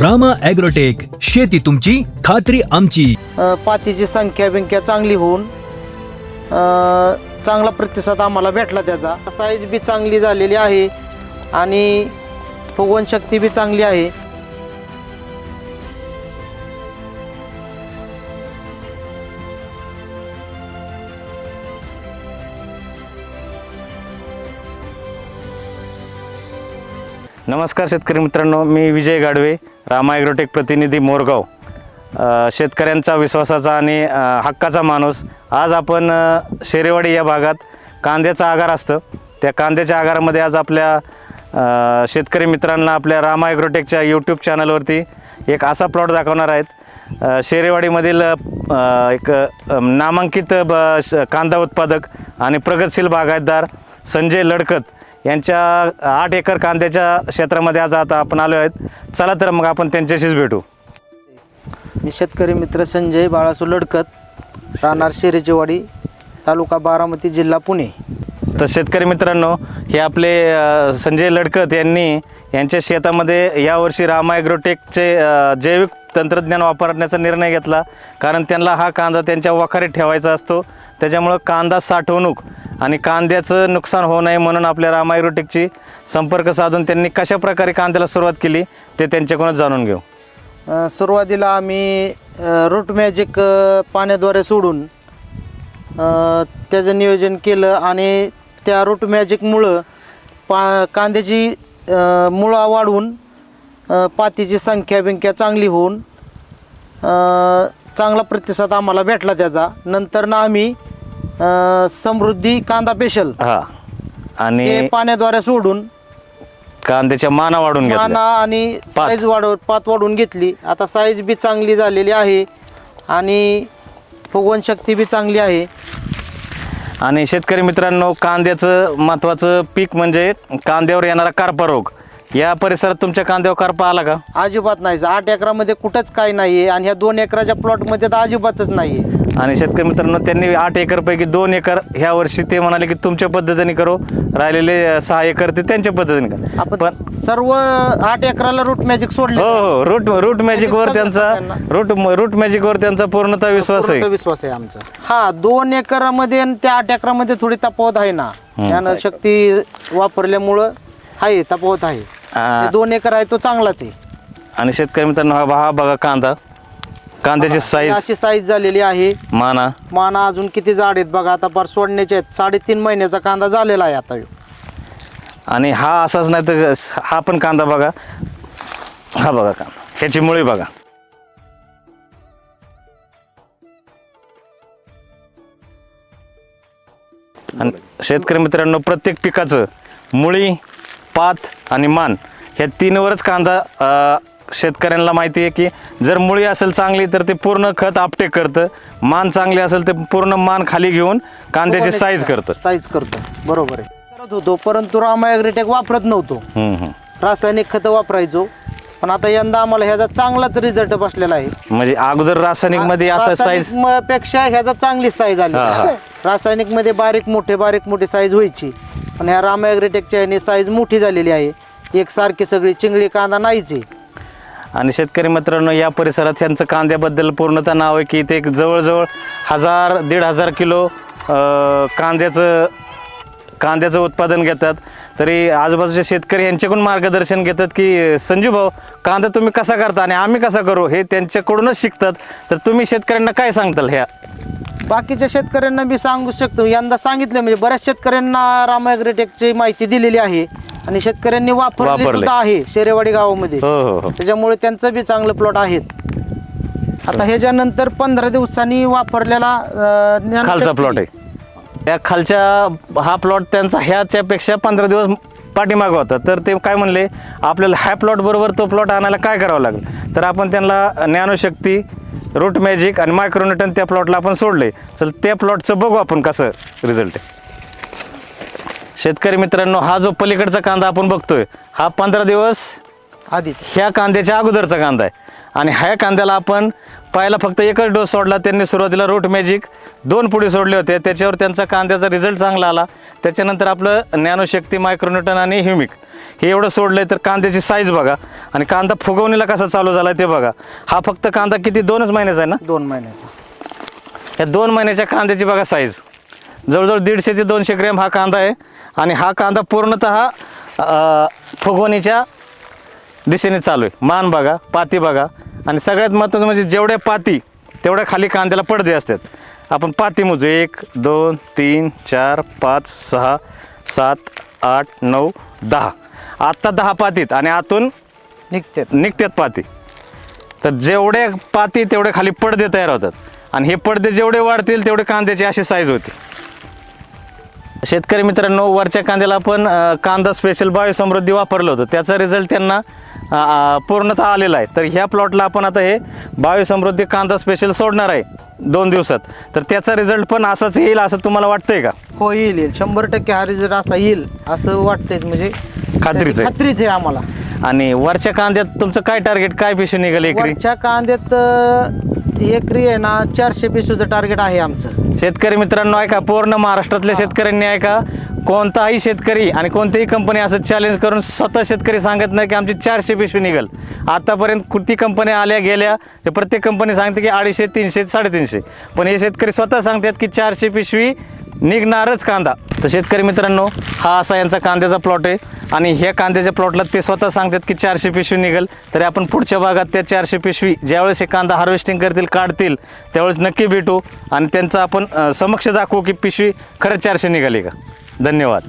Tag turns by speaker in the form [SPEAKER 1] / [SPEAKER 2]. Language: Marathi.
[SPEAKER 1] रामा ॲग्रोटेक शेती तुमची खात्री आमची.
[SPEAKER 2] अ, पातीची संख्या बिंख्या चांगली होऊन अ, चांगला प्रतिसाद आम्हाला भेटला त्याचा. साईज बी चांगली झालेली आहे आणि फुगवण शक्ती बी चांगली आहे.
[SPEAKER 3] नमस्कार शेतकरी मित्रांनो मी विजय गाडवे रामा ॲग्रोटेक प्रतिनिधी मोरगाव. शेतकऱ्यांचा विश्वासाचा आणि हक्काचा माणूस. आज आपण शेरेवाडी या भागात कांद्याचं आगार असतं. त्या कांद्याच्या आगारामध्ये आज आपल्या शेतकरी मित्रांना आपल्या रामा ॲग्रोटेकच्या यूट्यूब चॅनलवरती एक असा प्लॉट दाखवणार आहेत. शेरेवाडीमधील एक नामांकित ब श- कांदा उत्पादक आणि प्रगतशील बागायतदार संजय लडकत यांच्या आठ एकर कांद्याच्या क्षेत्रामध्ये आज आता आपण आलो आहेत. चला तर मग आपण त्यांच्याशीच भेटू.
[SPEAKER 2] मी शेतकरी मित्र संजय बाळासू लडकत राहणार शेरेचीवाडी तालुका बारामती जिल्हा पुणे.
[SPEAKER 3] तर शेतकरी मित्रांनो हे आपले संजय लडकत यांनी यांच्या शेतामध्ये यावर्षी रामा ॲग्रोटेकचे अ, जैविक तंत्रज्ञान वापरण्याचा निर्णय घेतला. कारण त्यांना हा कांदा त्यांच्या वखारीत ठेवायचा असतो. त्याच्यामुळं कांदा साठवणूक आणि कांद्याचं नुकसान होऊ नये म्हणून आपल्या रामायरोटेकची संपर्क साधून त्यांनी कशा प्रकारे कांद्याला सुरुवात केली ते त्यांच्याकडून जाणून घेऊ.
[SPEAKER 2] सुरुवातीला आम्ही रूट मॅजिक पाण्याद्वारे सोडून त्याचं नियोजन केलं आणि त्या रूट मॅजिकमुळं पा कांद्याची मुळा वाढवून पातीची संख्या बिंख्या चांगली होऊन चांगला प्रतिसाद आम्हाला भेटला त्याचा. नंतर ना आम्ही अ, समृद्धी कांदा पेशल.
[SPEAKER 3] हा.
[SPEAKER 2] ते
[SPEAKER 3] आणि
[SPEAKER 2] पाण्याद्वारे सोडून
[SPEAKER 3] कांद्याच्या माना वाढून
[SPEAKER 2] माना
[SPEAKER 3] घेतल्या
[SPEAKER 2] आणि साईज वाढव पात वाढवून घेतली. आता साईज बी चांगली झालेली आहे आणि फुगवण शक्ती बी चांगली आहे.
[SPEAKER 3] आणि शेतकरी मित्रांनो कांद्याचं महत्त्वाचं पीक म्हणजे कांद्यावर येणारा कार्पा रोग. या परिसरात तुमच्या कांद्यावर कार्पा आला का?
[SPEAKER 2] अजिबात नाही. आठ एकरामध्ये कुठंच काही नाही आहे आणि ह्या दोन एकराच्या प्लॉटमध्ये तर अजिबातच नाही आहे
[SPEAKER 3] आणि शेतकरी मित्रांनो त्यांनी आठ एकरपैकी दोन एकर ह्या वर्षी ते म्हणाले की तुमच्या पद्धतीने करू. राहिलेले सहा एकर ते त्यांच्या पद्धतीने करा. पण
[SPEAKER 2] सर्व आठ एकराला रूट मॅजिक सोडले
[SPEAKER 3] हो हो रूट रूट मॅजिकवर
[SPEAKER 2] सगळं
[SPEAKER 3] त्यांचा. रूट रूट मॅजिकवर त्यांचा पूर्णतः विश्वास
[SPEAKER 2] पूर्ण
[SPEAKER 3] आहे
[SPEAKER 2] विश्वास आहे आमचा. हा दोन एकरामध्ये आणि त्या आठ एकरामध्ये थोडी तफावत आहे ना. त्यानं शक्ती वापरल्यामुळं आहे तफावत आहे. दोन एकर आहे तो चांगलाच आहे.
[SPEAKER 3] आणि शेतकरी मित्रांनो हा बघा कांदा. कांद्याची साईज
[SPEAKER 2] अशी साईज झालेली आहे.
[SPEAKER 3] माना.
[SPEAKER 2] माना अजून किती जाड आहेत बघा आता फार सोडण्याचे आहेत. साडेतीन महिन्याचा कांदा झालेला आहे आता ह्यो.
[SPEAKER 3] आणि हा असाच नाही तर हा पण कांदा बघा. हा बघा कांदा. ह्याची मुळी बघा. आणि शेतकरी मित्रांनो प्रत्येक पिकाचं मुळी पात आणि मान ह्या तीनवरच कांदा अं, शेतकऱ्यांना माहिती आहे की जर मुळी असेल चांगली तर ते पूर्ण खत आपटेक करतं. मान चांगली असेल तर पूर्ण मान खाली घेऊन कांद्याची साईज करतं.
[SPEAKER 2] साईज करतो. बरोबर आहे. करत होतो परंतु रामायग्रेटेक वापरत नव्हतो.
[SPEAKER 3] हम्म, हम्म.
[SPEAKER 2] रासायनिक खतं वापरायचो. पण आता यंदा आम्हाला ह्याचा चांगलाच रिझल्ट बसलेला आहे.
[SPEAKER 3] म्हणजे अगोदर रासायनिकमध्ये असं साईज
[SPEAKER 2] रासायनिक म- पेक्षा ह्याचा चांगली साईज आली.
[SPEAKER 3] हा, हा.
[SPEAKER 2] रासायनिकमध्ये बारीक मोठे बारीक मोठी साईज व्हायची. पण ह्या रामायग्रेटेकच्या ह्याने साईज मोठी झालेली आहे. एकसारखी सगळी चिंगळी कांदा नाहीच आहे.
[SPEAKER 3] आणि शेतकरी मित्रांनो या परिसरात ह्यांचं कांद्याबद्दल पूर्णतः नाव आहे की ते एक जवळजवळ हजार दीड हजार किलो कांद्याचं कांद्याचं उत्पादन घेतात. तरी आजूबाजूचे शेतकरी यांच्याकडून मार्गदर्शन घेतात की संजू भाऊ कांदा तुम्ही कसा करता आणि आम्ही कसा करू हे त्यांच्याकडूनच शिकतात. तर तुम्ही शेतकऱ्यांना काय सांगताल ह्या?
[SPEAKER 2] बाकीच्या शेतकऱ्यांना मी सांगू शकतो. यंदा सांगितलं म्हणजे बऱ्याच शेतकऱ्यांना रामायग्रेटेकची माहिती दिलेली आहे. आणि शेतकऱ्यांनी वापरली
[SPEAKER 3] वापरले.
[SPEAKER 2] सुद्धा आहे शेरेवाडी गावामध्ये.
[SPEAKER 3] हो हो हो.
[SPEAKER 2] त्याच्यामुळे त्यांचं बी चांगलं प्लॉट आहेत. आता ह्याच्यानंतर पंधरा दिवसांनी वापरलेला अं,
[SPEAKER 3] खालचा प्लॉट आहे. त्या खालच्या हा प्लॉट त्यांचा ह्याच्यापेक्षा पंधरा दिवस पाठीमागं होता. तर ते काय म्हणले आपल्याला ह्या प्लॉट बरोबर तो प्लॉट आणायला काय करावं लागेल? तर आपण त्यांना ज्ञानशक्ती रूट मॅजिक आणि मायक्रोन्यूटन त्या प्लॉटला आपण सोडले. चल त्या प्लॉटचं बघू आपण कसं रिझल्ट आहे. शेतकरी मित्रांनो हा जो पलीकडचा कांदा आपण बघतोय हा पंधरा दिवस
[SPEAKER 2] आधीच.
[SPEAKER 3] ह्या कांद्याच्या अगोदरचा कांदा आहे. आणि ह्या कांद्याला आपण पहिला फक्त एकच डोस सोडला त्यांनी सुरुवातीला रूट मॅजिक दोन पुढे सोडले होते. त्याच्यावर त्यांचा कांद्याचा रिझल्ट चांगला आला. त्याच्यानंतर आपलं नॅनोशक्ती मायक्रोन्यूटन आणि ह्युमिक हे एवढं सोडलंय तर कांद्याची साईज बघा. आणि कांदा फुगवणीला कसा चालू झाला ते बघा. हा फक्त कांदा किती दोनच महिन्याचा आहे ना?
[SPEAKER 2] दोन महिन्याचा.
[SPEAKER 3] या दोन महिन्याच्या कांद्याची बघा साईज जवळजवळ दीडशे ते दोनशे ग्रॅम हा कांदा आहे. आणि हा कांदा पूर्णतः फुगवणीच्या दिशेने चालू आहे. मान बघा पाती बघा. आणि सगळ्यात महत्त्वाचं म्हणजे जेवढ्या पाती तेवढ्या खाली कांद्याला पडदे असतात. आपण पाती मोजू. एक दोन तीन चार पाच सहा सात आठ नऊ दहा. आत्ता दहा पातीत आणि आतून
[SPEAKER 2] निघतात.
[SPEAKER 3] निघतात पाती. तर जेवढे पाती तेवढे खाली पडदे तयार होतात. आणि हे पडदे जेवढे वाढतील तेवढे कांद्याची अशी साईज होती. शेतकरी मित्रांनो वरच्या कांद्याला आपण कांदा स्पेशल बायोसमृद्धी वापरलं होतं. त्याचा रिझल्ट त्यांना पूर्णतः आलेला आहे. तर ह्या प्लॉटला आपण आता हे बायोसमृद्धी कांदा स्पेशल सोडणार आहे दोन दिवसात. तर त्याचा रिझल्ट पण असाच येईल असं तुम्हाला वाटतंय का?
[SPEAKER 2] हो येईल येईल. शंभर टक्के हा रिझल्ट असा येईल असं वाटतंय म्हणजे
[SPEAKER 3] खात्रीच आहे.
[SPEAKER 2] खात्रीच आहे आम्हाला.
[SPEAKER 3] आणि वरच्या कांद्यात तुमचं काय टार्गेट काय पिशवी निघाल
[SPEAKER 2] वरच्या कांद्यात एकरी आहे ना चारशे पिशूचं टार्गेट आहे आमचं.
[SPEAKER 3] शेतकरी मित्रांनो ऐका पूर्ण महाराष्ट्रातल्या शेतकऱ्यांनी ऐका कोणताही शेतकरी आणि कोणतीही कंपनी असं चॅलेंज करून स्वतः शेतकरी सांगत नाही की आमची चारशे पिशवी निघल. आतापर्यंत किती कंपन्या आल्या गेल्या ते प्रत्येक कंपनी सांगते की अडीचशे तीनशे साडेतीनशे. पण हे शेतकरी स्वतः सांगतात की चारशे पिशवी निघणारच कांदा. तर शेतकरी मित्रांनो हा असा यांचा कांद्याचा प्लॉट आहे. आणि ह्या कांद्याच्या प्लॉटला ते स्वतः सांगतात की चारशे पिशवी निघेल. तरी आपण पुढच्या भागात त्या चारशे पिशवी ज्यावेळेस हे कांदा हार्वेस्टिंग करतील काढतील त्यावेळेस नक्की भेटू. आणि त्यांचा आपण समक्ष दाखवू की पिशवी खरंच चारशे निघाली का. धन्यवाद.